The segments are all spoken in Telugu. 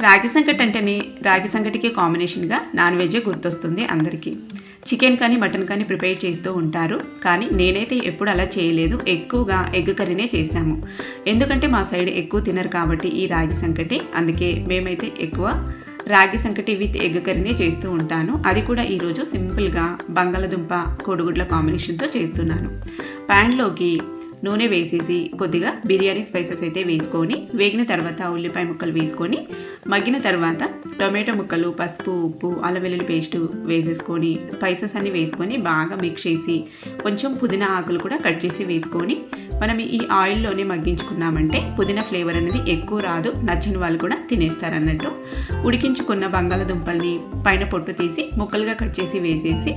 రాగి సంకటి అంటేనే రాగి సంకటికి కాంబినేషన్గా నాన్ వెజ్జే గుర్తొస్తుంది అందరికీ. చికెన్ కానీ మటన్ కానీ ప్రిపేర్ చేస్తూ ఉంటారు. కానీ నేనైతే ఎప్పుడు అలా చేయలేదు. ఎక్కువగా ఎగ్ కర్రీనే చేశాము. ఎందుకంటే మా సైడ్ ఎక్కువ తినరు కాబట్టి ఈ రాగి సంకటి. అందుకే మేమైతే ఎక్కువ రాగి సంకటి విత్ ఎగ్ కర్రీనే చేస్తూ ఉంటాను. అది కూడా ఈరోజు సింపుల్గా బంగాళదుంప కోడిగుడ్ల కాంబినేషన్తో చేస్తున్నాను. ప్యాన్లోకి నూనె వేసేసి కొద్దిగా బిర్యానీ స్పైసెస్ అయితే వేసుకొని వేగిన తర్వాత ఉల్లిపాయ ముక్కలు వేసుకొని మగ్గిన తర్వాత టొమాటో ముక్కలు పసుపు ఉప్పు అల్లం వెల్లుల్లి పేస్ట్ వేసేసుకొని స్పైసెస్ అన్ని వేసుకొని బాగా మిక్స్ చేసి కొంచెం పుదీనా ఆకులు కూడా కట్ చేసి వేసుకొని మనం ఈ ఆయిల్లోనే మగ్గించుకున్నామంటే పుదీనా ఫ్లేవర్ అనేది ఎక్కువ రాదు నచ్చని వాళ్ళు కూడా తినేస్తారు అన్నట్టు ఉడికించుకున్న బంగాళదుంపల్ని పైన పొట్టు తీసి ముక్కలుగా కట్ చేసి వేసేసి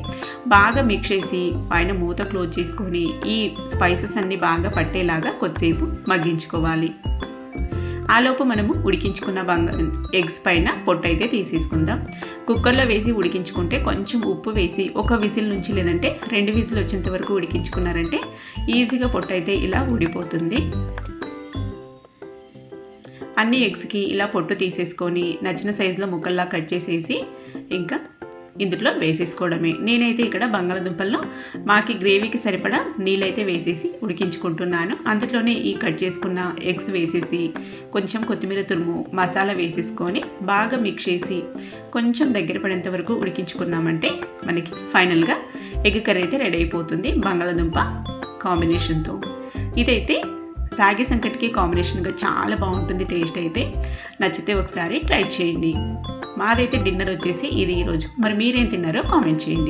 బాగా మిక్స్ చేసి పైన మూత క్లోజ్ చేసుకొని ఈ స్పైసెస్ అన్ని బాగా పట్టేలాగా కొద్దిసేపు మగ్గించుకోవాలి. ఆలోపు మనము ఉడికించుకున్న బంగా ఎగ్స్ పైన పొట్టు అయితే తీసేసుకుందాం. కుక్కర్లో వేసి ఉడికించుకుంటే కొంచెం ఉప్పు వేసి ఒక విజిల్ నుంచి లేదంటే రెండు విజిల్ వచ్చేంత వరకు ఉడికించుకున్నారంటే ఈజీగా పొట్టు అయితే ఇలా ఉడిపోతుంది అన్ని ఎగ్స్కి ఇలా పొట్టు తీసేసుకొని నచ్చిన సైజులో ముక్కల్లా కట్ చేసేసి ఇంకా ఇందులో వేసేసుకోవడమే. నేనైతే ఇక్కడ బంగాళదుంపల్లో మాకి గ్రేవీకి సరిపడా నీళ్ళైతే వేసేసి ఉడికించుకుంటున్నాను. అందులోనే ఈ కట్ చేసుకున్న ఎగ్స్ వేసేసి కొంచెం కొత్తిమీర తురుము మసాలా వేసేసుకొని బాగా మిక్స్ చేసి కొంచెం దగ్గర పడేంత వరకు ఉడికించుకున్నామంటే మనకి ఫైనల్గా ఎగ్ కర్రీ అయితే రెడీ అయిపోతుంది బంగాళదుంప కాంబినేషన్తో. ఇదైతే రాగి సంకటికి కాంబినేషన్గా చాలా బాగుంటుంది టేస్ట్ అయితే. నచ్చితే ఒకసారి ట్రై చేయండి. మాదైతే డిన్నర్ వచ్చేసి ఇది ఈరోజు. మరి మీరేం తిన్నారో కామెంట్ చేయండి.